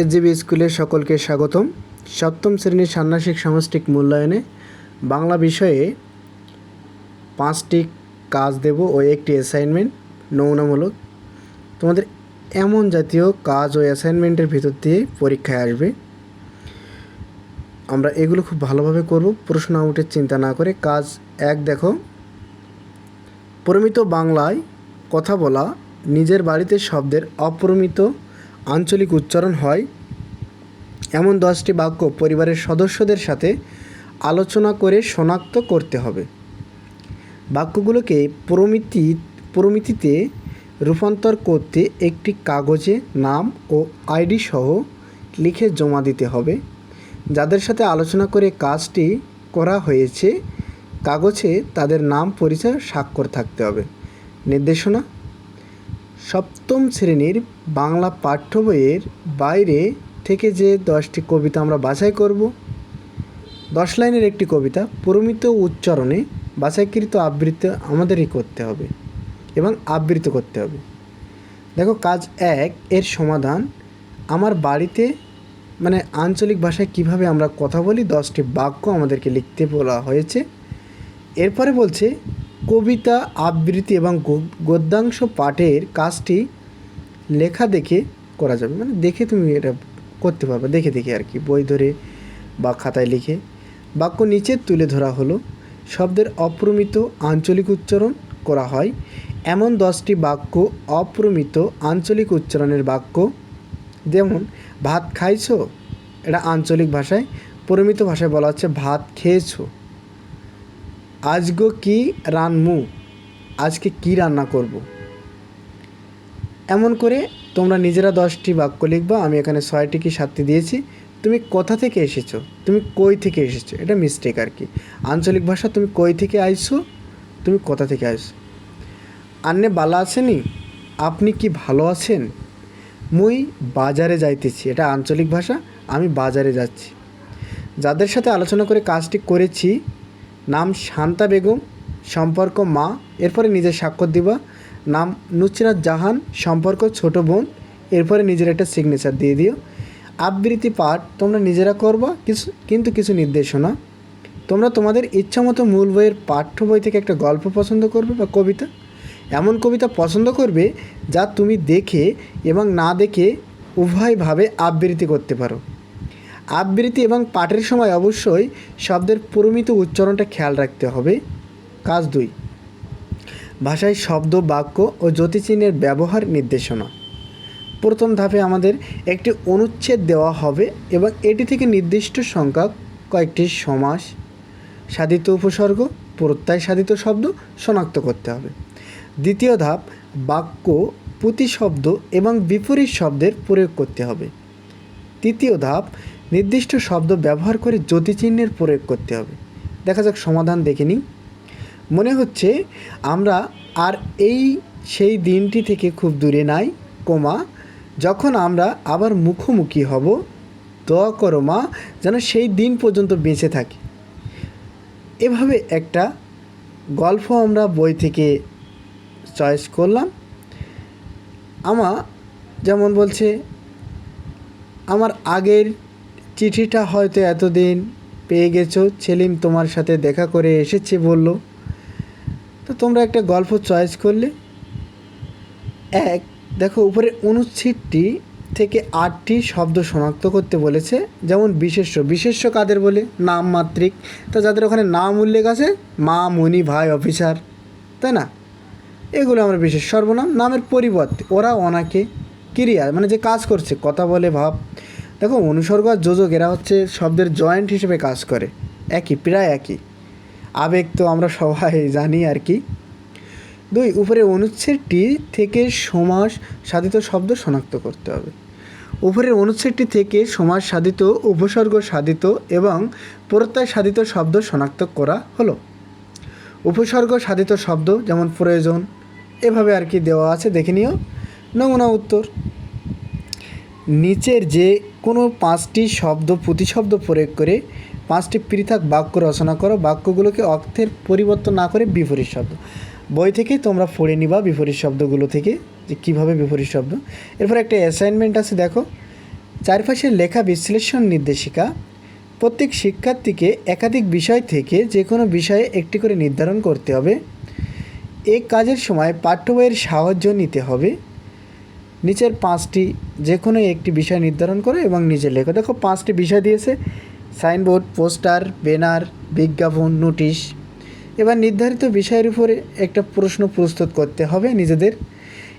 এসজিবি স্কুলের সকলকে স্বাগতম। সপ্তম শ্রেণির ষান্মাসিক সামষ্টিক মূল্যায়নে বাংলা বিষয়ে পাঁচটি কাজ দেব ও একটি অ্যাসাইনমেন্ট নমুনামূলক। তোমাদের এমন জাতীয় কাজ ও অ্যাসাইনমেন্টের ভিতর দিয়ে পরীক্ষায় আসবে। আমরা এগুলো খুব ভালোভাবে করব, প্রশ্ন আউটের চিন্তা না করে। কাজ এক, দেখো। প্রমিত বাংলায় কথা বলা, নিজের বাড়িতে শব্দের অপ্রমিত আঞ্চলিক উচ্চারণ হয়। এমন দশটি বাক্য পরিবারের সদস্যদের সাথে আলোচনা করে শনাক্ত করতে হবে। বাক্যগুলোকে প্রমিতি, প্রমিতিতে রূপান্তর করতে একটি কাগজে নাম ও আইডি সহ লিখে জমা দিতে হবে। যাদের সাথে আলোচনা করে কাজটি করা হয়েছে, কাগজে তাদের নাম, পরিচয়, স্বাক্ষর থাকতে হবে। নির্দেশনা সপ্তম শ্রেণির বাংলা পাঠ্য বইয়ের বাইরে থেকে যে দশটি কবিতা আমরা বাছাই করব, দশ লাইনের একটি কবিতা প্রমিত উচ্চারণে বাছাইকৃত আবৃত্তি আমাদেরই করতে হবে এবং আবৃত করতে হবে। দেখো, কাজ এক এর সমাধান, আমার বাড়িতে মানে আঞ্চলিক ভাষায় কীভাবে আমরা কথা বলি, দশটি বাক্য আমাদেরকে লিখতে বলা হয়েছে। এরপরে বলছে কবিতা, আবৃত্তি এবং গদ্যাংশ পাঠের কাজটি লেখা দেখে করা যাবে। মানে দেখে তুমি এটা করতে পারবে। দেখে দেখে আর কি। বই ধরে বা খাতায় লিখে। বাক্য নিচে তুলে ধরা হলো। শব্দের অপ্রমিত আঞ্চলিক উচ্চারণ করা হয়। এমন দশটি বাক্য অপ্রমিত আঞ্চলিক উচ্চারণের বাক্য। যেমন, ভাত খাইছো? এটা আঞ্চলিক ভাষায়। পরিমিত ভাষায় বলা হচ্ছে, ভাত খেয়েছো। আজগো কি রানমু? আজকে কি রান্না করব? এমন করে তোমরা নিজেরা দশটি বাক্য লিখবা, আমি এখানে ছয়টি কি সাতটি দিয়েছি। তুমি কোথা থেকে এসেছ? তুমি কই থেকে এসেছ? এটা মিস্টেক আর কি। আঞ্চলিক ভাষা, তুমি কই থেকে আইছো? তুমি কোথা থেকে আইছো? আন্নে বালা আছেনি? আপনি কি ভালো আছেন? মুই বাজারে যাইতেছি। এটা আঞ্চলিক ভাষা, আমি বাজারে যাচ্ছি। যাদের সাথে আলোচনা করে কাজটি করেছি নাম শান্তা বেগম, সম্পর্ক মা, এরপরে নিজের স্বাক্ষর দিবা। নাম নুসরাত জাহান, সম্পর্ক ছোট বোন, এরপরে নিজের একটা সিগনেচার দিয়ে দিও। আবৃত্তি পাঠ তোমরা নিজেরা করবা, কিছু, কিন্তু কিছু নির্দেশনা। তোমরা তোমাদের ইচ্ছামতো মূল বইয়ের পাঠ্য বই থেকে একটা গল্প পছন্দ করবে বা কবিতা। এমন কবিতা পছন্দ করবে যা তুমি দেখে এবং না দেখে উভয়ভাবে আবৃত্তি করতে পারো। আবৃত্তি এবং পাঠের সময় অবশ্যই শব্দের পরিমিত উচ্চারণটা খেয়াল রাখতে হবে। কাজ দুই, ভাষায় শব্দ, বাক্য ও জ্যোতিচিহ্নের ব্যবহার নির্দেশনা। প্রথম ধাপে আমাদের একটি অনুচ্ছেদ দেওয়া হবে এবং এটি থেকে নির্দিষ্ট সংখ্যা কয়েকটি সমাস, সাধিত উপসর্গ, প্রত্যয় সাধিত শব্দ শনাক্ত করতে হবে। দ্বিতীয় ধাপ, বাক্য, প্রতিশব্দ এবং বিপরীত শব্দের প্রয়োগ করতে হবে। তৃতীয় ধাপ নির্দিষ্ট শব্দ ব্যবহার করে জ্যোতিচিহ্নের প্রয়োগ করতে হবে। দেখা যাক সমাধান দেখে নিই। মনে হচ্ছে আমরা আর এই সেই দিনটি থেকে খুব দূরে নাই, কোমা। যখন আমরা আবার মুখোমুখি হব দোয়া করো মা, যেন সেই দিন পর্যন্ত বেঁচে থাকি। এভাবে একটা গল্প আমরা বই থেকে চয়েস করলাম। আমা যেমন বলছে, আমার আগের চিঠিটা হয়তো এতদিন পেয়ে গেছো, সেলিম তোমার সাথে দেখা করে এসেছে বলল। তো তোমরা একটা গল্প চয়েস করলে। এক, দেখো উপরে অনুচ্ছেদটি থেকে আটটি শব্দ শনাক্ত করতে বলেছে, যেমন বিশেষ্য। বিশেষ্য কাদের বলে? নাম মাত্রিক। তো যাদের ওখানে নাম উল্লেখ আছে, মা, মণি, ভাই, অফিসার, তাই না? এগুলো আমরা বিশেষ সর্বনাম। নামের পরিবর্তে ওরা ওনাকে ক্রিয়া মানে যে কাজ করছে, কথা বলে, ভাব। দেখো অনুসর্গ আর যোজক, এরা হচ্ছে শব্দের জয়েন্ট হিসেবে কাজ করে। একই, প্রায় একই। আবেগ তো আমরা সবাই জানি আর কি। দুই, উপরে অনুচ্ছেদটি থেকে সমাস সাধিত শব্দ শনাক্ত করতে হবে। উপরের অনুচ্ছেদটি থেকে সমাজ সাধিত, উপসর্গ সাধিত এবং প্রত্যয় সাধিত শব্দ শনাক্ত করা হলো। উপসর্গ সাধিত শব্দ যেমন প্রয়োজন, এভাবে আর কি দেওয়া আছে, দেখে নিও। নমুনা উত্তর। নিচের যে কোনো পাঁচটি শব্দ, প্রতিশব্দ প্রয়োগ করে পাঁচটি পৃথক বাক্য রচনা করো। বাক্যগুলোকে অর্থের পরিবর্তন না করে বিপরীত শব্দ। বই থেকে তোমরা পড়ে নিবা বিপরীত শব্দগুলো থেকে, যে কীভাবে বিপরীত শব্দ। এরপর একটা অ্যাসাইনমেন্ট আছে, দেখো। চারপাশের লেখা বিশ্লেষণ নির্দেশিকা। প্রত্যেক শিক্ষার্থীকে একাধিক বিষয় থেকে যে কোনো বিষয়ে একটি করে নির্ধারণ করতে হবে। এই কাজের সময় পাঠ্য বইয়ের সাহায্য নিতে হবে। নিচের পাঁচটি যে কোনো একটি বিষয় নির্ধারণ করো এবং নিজের লেখো। দেখো, পাঁচটি বিষয় দিয়েছে। সাইনবোর্ড, পোস্টার, ব্যানার, বিজ্ঞাপন, নোটিশ। এবার নির্ধারিত বিষয়ের উপরে একটা প্রশ্ন প্রস্তুত করতে হবে নিজেদের।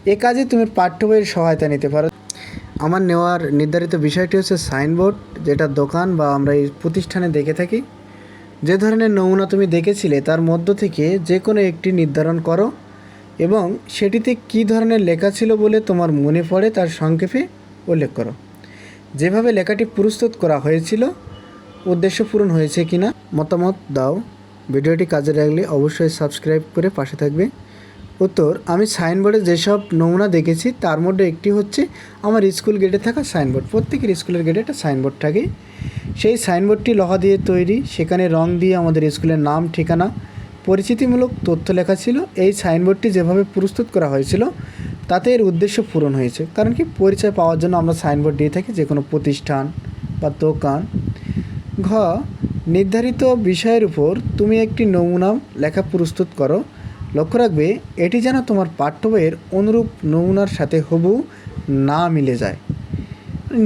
এ কাজে তুমি পাঠ্য বইয়ের সহায়তা নিতে পারো। আমার নেওয়ার নির্ধারিত বিষয়টি হচ্ছে সাইনবোর্ড, যেটা দোকান বা আমরা এই প্রতিষ্ঠানে দেখে থাকি। যে ধরনের নমুনা তুমি দেখেছিলে, তার মধ্য থেকে যে কোনো একটি নির্ধারণ করো। এবং সেটিতে কী ধরনের লেখা ছিল বলে তোমার মনে পড়ে তার সংক্ষেপে উল্লেখ করো। যেভাবে লেখাটি প্রস্তুত করা হয়েছিল, উদ্দেশ্য পূরণ হয়েছে কিনা মতামত দাও। ভিডিওটি কাজে লাগলে অবশ্যই সাবস্ক্রাইব করে পাশে থাকবে। উত্তর, আমি সাইনবোর্ডে যেসব নমুনা দেখেছি, তার মধ্যে একটি হচ্ছে আমার স্কুল গেটে থাকা সাইনবোর্ড। প্রত্যেকের স্কুলের গেটে একটা সাইনবোর্ড থাকে। সেই সাইনবোর্ডটি লোহা দিয়ে তৈরি, সেখানে রং দিয়ে আমাদের স্কুলের নাম, ঠিকানা পরিচিতিমূলক তথ্য লেখা ছিল। এই সাইনবোর্ডটি যেভাবে প্রস্তুত করা হয়েছিল, তাতে এর উদ্দেশ্য পূরণ হয়েছে। কারণ কি, পরিচয় পাওয়ার জন্য আমরা সাইনবোর্ড দিয়ে থাকি যে কোনো প্রতিষ্ঠান বা দোকান। ঘ, নির্ধারিত বিষয়ের উপর তুমি একটি নমুনা লেখা প্রস্তুত করো। লক্ষ্য রাখবে, এটি যেন তোমার পাঠ্য বইয়ের অনুরূপ নমুনার সাথে হবু না মিলে যায়।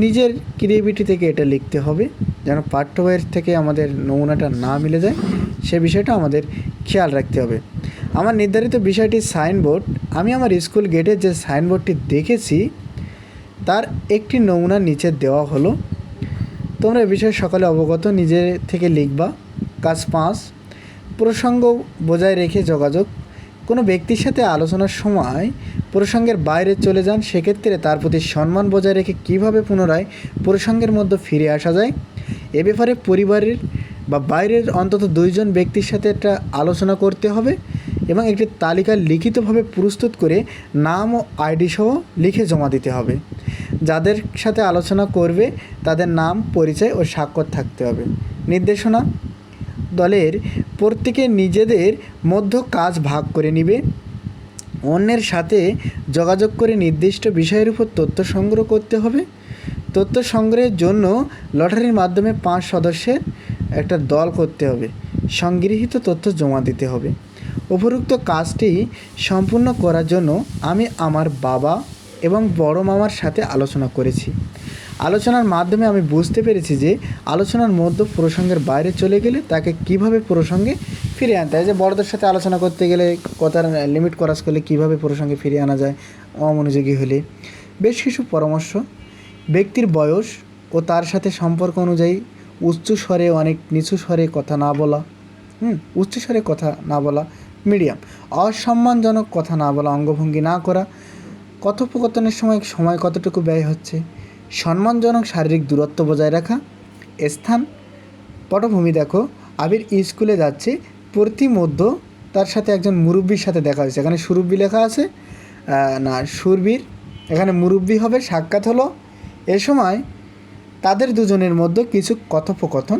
নিজের ক্রিয়েভিটি থেকে এটা লিখতে হবে। যেন পাঠ্য বইয়ের থেকে আমাদের নমুনাটা না মিলে যায়, সে বিষয়টা আমাদের খেয়াল রাখতে হবে। আমার নির্ধারিত বিষয়টি সাইনবোর্ড আমি আমার স্কুল গেটের যে সাইনবোর্ডটি দেখেছি, তার একটি নমুনা নিচে দেওয়া হলো। তোমরা এ বিষয়ে সকালে অবগত, নিজে থেকে লিখবা, কাজ পাঁচ। প্রসঙ্গ বজায় রেখে যোগাযোগ। কোনো ব্যক্তির সাথে আলোচনার সময় প্রসঙ্গের বাইরে চলে যান, সেক্ষেত্রে তার প্রতি সম্মান বজায় রেখে কীভাবে পুনরায় প্রসঙ্গের মধ্যে ফিরে আসা যায়? এ ব্যাপারে পরিবারের বা বাইরের অন্তত দুইজন ব্যক্তির সাথে একটা আলোচনা করতে হবে এবং একটি তালিকা লিখিতভাবে প্রস্তুত করে নাম ও আইডি সহ লিখে জমা দিতে হবে। যাদের সাথে আলোচনা করবে, তাদের নাম, পরিচয় ও স্বাক্ষর থাকতে হবে। নির্দেশনা, দলের প্রত্যেকে নিজেদের মধ্য কাজ ভাগ করে নিবে। অন্যের সাথে যোগাযোগ করে নির্দিষ্ট বিষয়ের উপর তথ্য সংগ্রহ করতে হবে। তথ্য সংগ্রহের জন্য লটারির মাধ্যমে পাঁচ সদস্যের একটা দল করতে হবে। সংগৃহীত তথ্য জমা দিতে হবে। উপরোক্ত কাজটি সম্পূর্ণ করার জন্য আমি আমার বাবা এবং বড় মামার সাথে আলোচনা করেছি। আলোচনার মাধ্যমে আমি বুঝতে পেরেছি যে আলোচনার মধ্যে প্রসঙ্গের বাইরে চলে গেলে তাকে কীভাবে প্রসঙ্গে ফিরে আনতে হয়। যে বড়দের সাথে আলোচনা করতে গেলে কথার লিমিট ক্রস করলে কীভাবে প্রসঙ্গে ফিরিয়ে আনা যায়, অমনোযোগী হলে। বেশ কিছু পরামর্শ ব্যক্তির বয়স ও তার সাথে সম্পর্ক অনুযায়ী উচ্চ স্বরে অনেক নিচু স্বরে কথা না বলা, হুম, উচ্চ স্বরে কথা না বলা, মিডিয়াম, অসম্মানজনক কথা না বলা, অঙ্গভঙ্গি না করা, কথোপকথনের সময় সময় কতটুকু ব্যয় হচ্ছে, সম্মানজনক শারীরিক দূরত্ব বজায় রাখা, স্থান, পটভূমি দেখো, আবির স্কুলে যাচ্ছে প্রতিমধ্য তার সাথে একজন মুরব্বীর সাথে দেখা হয়েছে, এখানে সুরব্বি লেখা আছে না, সুরবীর, এখানে মুরব্বি হবে, সাক্ষাৎ হলো এ সময় তাদের দুজনের মধ্যে কিছু কথোপকথন।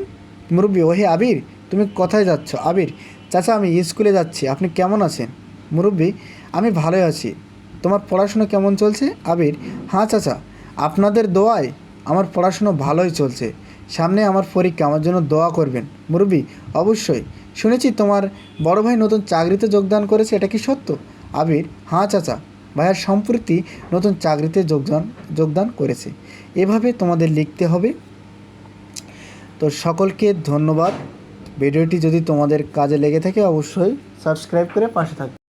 মুরব্বী, ওহে আবির, তুমি কোথায় যাচ্ছ? আবির, চাচা, আমি স্কুলে যাচ্ছি। আপনি কেমন আছেন? মুরব্বী, আমি ভালোই আছি। তোমার পড়াশুনো কেমন চলছে? আবির হ্যাঁ চাচা, আপনাদের দোয়ায় আমার পড়াশুনো ভালোই চলছে। সামনে আমার পরীক্ষা, আমার জন্য দোয়া করবেন। মুরব্বী, অবশ্যই। শুনেছি তোমার বড় ভাই নতুন চাকরিতে যোগদান করেছে, এটা কি সত্য? আবির হ্যাঁ চাচা ভাইয়ার সম্প্রতি নতুন চাকরিতে যোগদান যোগদান করেছে। এভাবে তোমাদের লিখতে হবে। তো সকলকে ধন্যবাদ। ভিডিওটি যদি তোমাদের কাজে লেগে থাকে, অবশ্যই সাবস্ক্রাইব করে পাশে থাকবে